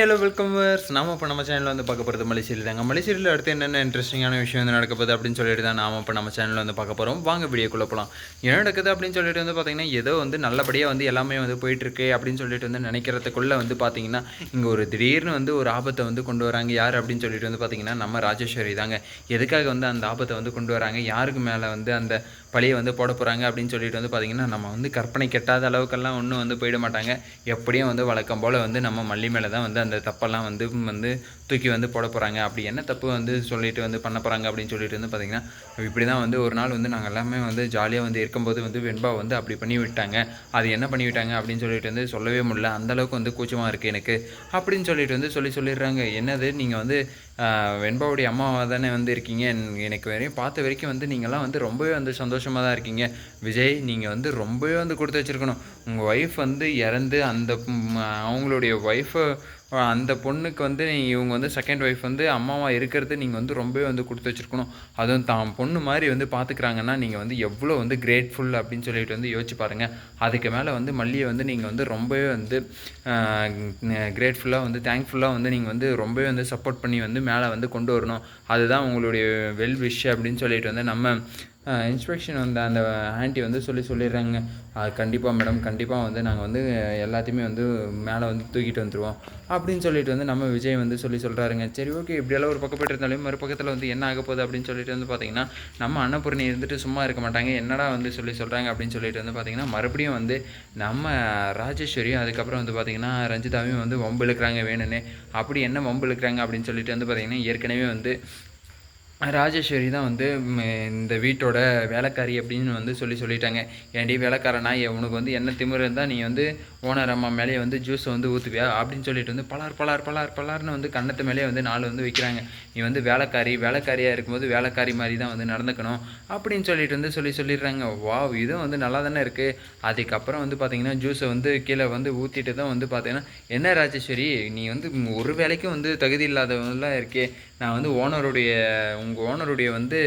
Hello welcome verse நாம இப்போ நம்ம சேனலில் வந்து பார்க்க போகிறது மலேசியில் தாங்க. மலேசியில் அடுத்து என்னென்ன இன்ட்ரெஸ்டிங்கான விஷயம் வந்து நடக்க போகுது அப்படின்னு சொல்லிட்டு தான் நாம இப்போ நம்ம சேனலில் வந்து பார்க்க போகிறோம் வாங்க வீடியோக்குள்ளே போகலாம் என்ன நடக்குது அப்படின்னு சொல்லிட்டு வந்து பார்த்தீங்கன்னா ஏதோ வந்து நல்லபடியாக வந்து எல்லாமே வந்து போயிட்டுருக்கு அப்படின்னு சொல்லிட்டு வந்து நினைக்கிறதுக்குள்ளே வந்து பார்த்தீங்கன்னா இங்கே ஒரு திடீர்னு வந்து ஒரு ஆபத்தை வந்து கொண்டு வராங்க. யார் அப்படின்னு சொல்லிட்டு வந்து பார்த்தீங்கன்னா நம்ம ராஜேஸ்வரி தாங்க. எதுக்காக வந்து அந்த ஆபத்தை வந்து கொண்டு வராங்க? யாருக்கு மேலே வந்து அந்த பழியை வந்து போட போகிறாங்க அப்படின்னு சொல்லிட்டு வந்து பார்த்தீங்கன்னா நம்ம வந்து கற்பனை கெட்டாத அளவுக்கெல்லாம் ஒன்றும் வந்து போயிட மாட்டாங்க. எப்படியும் வந்து வழக்கம் போல் வந்து நம்ம மல்லி மேலே தான் வந்து அந்த தப்பெல்லாம் வந்து வந்து தூக்கி வந்து போட போகிறாங்க அப்படி என்ன தப்பு வந்து சொல்லிட்டு வந்து பண்ண போகிறாங்க அப்படின்னு சொல்லிட்டு வந்து பார்த்திங்கன்னா இப்படி தான் வந்து ஒரு நாள் வந்து நாங்கள் எல்லாமே வந்து ஜாலியாக வந்து இருக்கும்போது வந்து வெண்பா வந்து அப்படி பண்ணி விட்டாங்க. அது என்ன பண்ணி விட்டாங்க அப்படின்னு சொல்லிட்டு வந்து சொல்லவே முடியல. அந்தளவுக்கு வந்து கூச்சமாக இருக்குது எனக்கு. அப்படின்னு சொல்லிட்டு வந்து சொல்லி சொல்லிடுறாங்க. என்னது? நீங்கள் வந்து வெண்பாவுடைய அம்மாவாக தானே வந்து இருக்கீங்க? எனக்கு வரையும் பார்த்த வரைக்கும் வந்து நீங்கள்லாம் வந்து ரொம்பவே வந்து சந்தோஷமாக தான் இருக்கீங்க. விஜய் நீங்கள் வந்து ரொம்பவே வந்து கொடுத்து வச்சுருக்கணும். உங்கள் ஒய்ஃப் வந்து இறந்து அந்த அவங்களுடைய ஒய்ஃபை அந்த பொண்ணுக்கு வந்து இவங்க வந்து செகண்ட் ஒய்ஃப் வந்து அம்மாவாக இருக்கிறது நீங்கள் வந்து ரொம்பவே வந்து கொடுத்து வச்சுருக்கணும். அதுவும் தான் பொண்ணு மாதிரி வந்து பார்த்துக்கிறாங்கன்னா நீங்கள் வந்து எவ்வளோ வந்து கிரேட்ஃபுல் அப்படின்னு சொல்லிட்டு வந்து யோசிச்சு பாருங்கள் அதுக்கு மேலே வந்து மல்லியை வந்து நீங்கள் வந்து ரொம்பவே வந்து கிரேட்ஃபுல்லாக வந்து தேங்க்ஃபுல்லாக வந்து நீங்கள் வந்து ரொம்பவே வந்து சப்போர்ட் பண்ணி வந்து மேலே வந்து கொண்டு வரணும். அதுதான் உங்களுடைய வெல் விஷ் அப்படின்னு சொல்லிட்டு வந்து நம்ம இன்ஸ்பெக்ஷன் வந்த அந்த ஆண்ட்டி வந்து சொல்லி சொல்லிடுறாங்க. கண்டிப்பாக மேடம் கண்டிப்பாக வந்து நாங்கள் வந்து எல்லாத்தையுமே வந்து மேலே வந்து தூக்கிட்டு வந்துடுவோம் அப்படின்னு சொல்லிட்டு வந்து நம்ம விஜய் வந்து சொல்லி சொல்கிறாருங்க சரி ஓகே இப்படியெல்லாம் ஒரு பக்கம் போய்ட்டு இருந்தாலும் மறுபக்கத்தில் வந்து என்ன ஆக போகுது அப்படின்னு சொல்லிட்டு வந்து பார்த்தீங்கன்னா நம்ம அன்னபூர்ணி இருந்துட்டு சும்மா இருக்க மாட்டாங்க. என்னடா வந்து சொல்லி சொல்கிறாங்க அப்படின்னு சொல்லிட்டு வந்து பார்த்தீங்கன்னா மறுபடியும் வந்து நம்ம ராஜேஸ்வரியும் அதுக்கப்புறம் வந்து பார்த்தீங்கன்னா ரஞ்சிதாவையும் வந்து வம்பு இழுக்கிறாங்க வேணும்னு. அப்படி என்ன வம்பு இழுக்கிறாங்க அப்படின்னு சொல்லிட்டு வந்து பார்த்தீங்கன்னா ஏற்கனவே வந்து ராஜேஸ்வரி தான் வந்து இந்த வீட்டோட வேலைக்காரி அப்படின்னு வந்து சொல்லி சொல்லிட்டாங்க. ஏன்டி வேலைக்காரனா? உனக்கு வந்து என்ன திமிர் இருந்தால் நீ வந்து ஓனர் அம்மா மேலேயே வந்து ஜூஸை வந்து ஊற்றுவியா அப்படின்னு சொல்லிட்டு வந்து பலார் பலார் பலார் பலார்னு வந்து கண்ணத்து மேலேயே வந்து நாலு வந்து வைக்கிறாங்க. நீ வந்து வேலைக்காரி வேலைக்காரியாக இருக்கும்போது வேலைக்காரி மாதிரி தான் வந்து நடந்துக்கணும் அப்படின்னு சொல்லிட்டு வந்து சொல்லி சொல்லிடுறாங்க. வாவ் இதுவும் வந்து நல்லா தானே இருக்குது அதுக்கப்புறம் வந்து பார்த்திங்கன்னா ஜூஸை வந்து கீழே வந்து ஊற்றிட்டு தான் வந்து பார்த்தீங்கன்னா என்ன ராஜேஸ்வரி நீ வந்து ஒரு வேலைக்கும் வந்து தகுதி இல்லாதவங்களாம் இருக்கே. நான் வந்து ஓனருடைய உங்கள் ஓனருடைய வந்து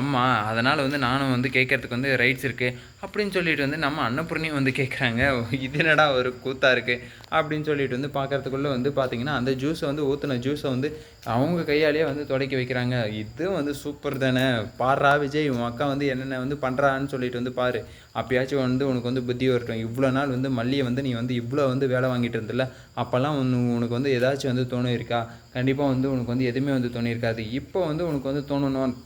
அம்மா அதனால் வந்து நானும் வந்து கேட்கறதுக்கு வந்து ரைட்ஸ் இருக்குது அப்படின்னு சொல்லிட்டு வந்து நம்ம அன்னபூர்ணியும் வந்து கேட்குறாங்க இது என்னடா ஒரு கூத்தாக இருக்குது அப்படின்னு சொல்லிட்டு வந்து பார்க்கறதுக்குள்ளே வந்து பார்த்திங்கன்னா அந்த ஜூஸை வந்து ஊற்றின ஜூஸை வந்து அவங்க கையாலேயே வந்து தொடக்கி வைக்கிறாங்க. இது வந்து சூப்பர் தானே. பாடுறா விஜய் உன் அக்கா வந்து என்னென்ன வந்து பண்ணுறான்னு சொல்லிட்டு வந்து பாரு. அப்பயாச்சும் வந்து உனக்கு வந்து புத்தி வரட்டும். இவ்வளோ நாள் வந்து மல்லியை வந்து நீ வந்து இவ்வளோ வந்து வேலை வாங்கிட்டு இருந்தில்ல. அப்போல்லாம் உனக்கு வந்து ஏதாச்சும் வந்து தோணும் இருக்கா கண்டிப்பாக வந்து உனக்கு வந்து எதுவுமே வந்து தோணியிருக்காது. இப்போ வந்து உனக்கு வந்து தோணணும்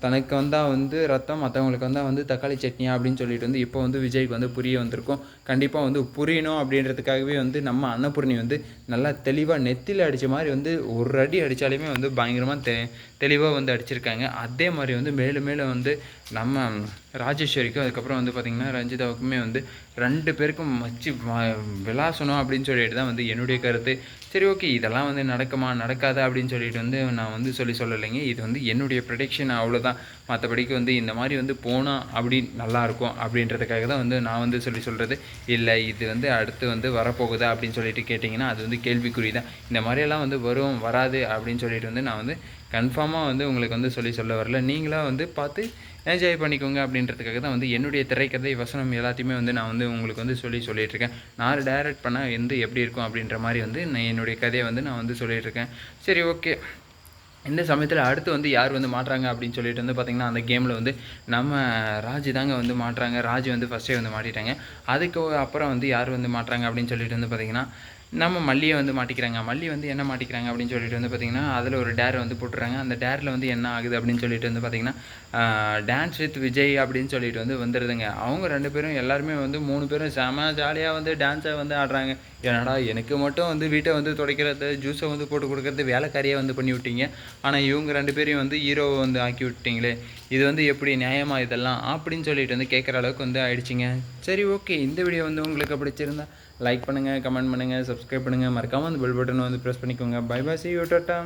தனக்கு வந்தால் வந்து ரத்தம் மற்றவங்களுக்கு வந்தால் வந்து தக்காளி சட்னியா அப்படின்னு சொல்லிட்டு வந்து இப்போ வந்து விஜய்க்கு வந்து புரிய வந்திருக்கும். கண்டிப்பாக வந்து புரியணும் அப்படின்றதுக்காகவே வந்து நம்ம அன்னபூர்ணி வந்து நல்லா தெளிவாக நெத்தியில் அடித்த மாதிரி வந்து ஒரு அடி அடித்தாலுமே வந்து பயங்கரமாக தெ தெளிவாக வந்து அடிச்சிருக்காங்க. அதே மாதிரி வந்து மேலும் மேலும் வந்து நம்ம ராஜேஸ்வரிக்கும் அதுக்கப்புறம் வந்து பார்த்திங்கன்னா ரஞ்சிதாவுக்குமே வந்து ரெண்டு பேருக்கும் மச்சி விளாசணும் அப்படின்னு சொல்லிட்டு தான் வந்து என்னுடைய கருத்து. சரி ஓகே இதெல்லாம் வந்து நடக்குமா நடக்காதா அப்படின்னு சொல்லிட்டு வந்து நான் வந்து சொல்லி சொல்லலைங்க. இது வந்து என்னுடைய ப்ரொடெக்ஷன் அவ்வளோதான் மற்றபடிக்கு வந்து இந்த மாதிரி வந்து போனால் அப்படி நல்லா இருக்கும் அப்படின்றதுக்காக தான் வந்து நான் வந்து சொல்லி சொல்கிறது இல்லை இது வந்து அடுத்து வந்து வரப்போகுதா அப்படின்னு சொல்லிட்டு கேட்டிங்கன்னா அது வந்து கேள்விக்குறி தான் இந்த மாதிரியெல்லாம் வந்து வரும் வராது அப்படின்னு சொல்லிட்டு வந்து நான் வந்து கன்ஃபார்மாக வந்து உங்களுக்கு வந்து சொல்லி சொல்ல வரல. நீங்களாக வந்து பார்த்து என்ஜாய் பண்ணிக்கோங்க அப்படின்றதுக்காக தான் வந்து என்னுடைய திரைக்கதை வசனம் எல்லாத்தையுமே வந்து நான் வந்து உங்களுக்கு வந்து சொல்லி சொல்லிட்டு இருக்கேன் நான் டைரக்ட் பண்ணால் எந்த எப்படி இருக்கும் அப்படின்ற மாதிரி வந்து நான் என்னுடைய கதையை வந்து நான் வந்து சொல்லிகிட்ருக்கேன் சரி ஓகே இந்த சமயத்தில் அடுத்து வந்து யார் வந்து மாட்டுறாங்க அப்படின்னு சொல்லிட்டு வந்து பார்த்திங்கன்னா அந்த கேமில் வந்து நம்ம ராஜ் தாங்க வந்து மாட்டுறாங்க. ராஜ் வந்து ஃபஸ்ட்டே வந்து மாட்டிட்டாங்க. அதுக்கு அப்புறம் வந்து யார் வந்து மாட்டுறாங்க அப்படின்னு சொல்லிட்டு வந்து பார்த்திங்கன்னா நம்ம மல்லியை வந்து மாட்டிக்கிறாங்க. மல்லி வந்து என்ன மாட்டிக்கிறாங்க அப்படின்னு சொல்லிட்டு வந்து பார்த்திங்கன்னா அதில் ஒரு டேர் வந்து போட்டுறாங்க. அந்த டேரில் வந்து என்ன ஆகுது அப்படின்னு சொல்லிட்டு வந்து பார்த்திங்கன்னா டான்ஸ் வித் விஜய் அப்படின்னு சொல்லிட்டு வந்து வந்துடுதுங்க அவங்க ரெண்டு பேரும் எல்லாருமே வந்து மூணு பேரும் செம ஜாலியாக வந்து டான்ஸை வந்து ஆடுறாங்க. என்னடா எனக்கு மட்டும் வந்து வீட்டை வந்து துடைக்கிறது ஜூஸை வந்து போட்டு கொடுக்கறது வேலைக்காரியாக வந்து பண்ணி விட்டீங்க. ஆனால் இவங்க ரெண்டு பேரையும் வந்து ஹீரோவை வந்து ஆக்கி விட்டீங்களே. இது வந்து எப்படி நியாயமாக இதெல்லாம் அப்படின்னு சொல்லிட்டு வந்து கேட்குற அளவுக்கு வந்து ஆயிடுச்சிங்க. சரி ஓகே இந்த வீடியோ வந்து உங்களுக்கு பிடிச்சிருந்தா லைக் பண்ணுங்கள் கமெண்ட் பண்ணுங்கள் சப்ஸ்கிரைப் பண்ணுங்கள் மறக்காமல் அந்த பெல் பட்டனை வந்து ப்ரெஸ் பண்ணிக்கோங்க. Bye bye see you tata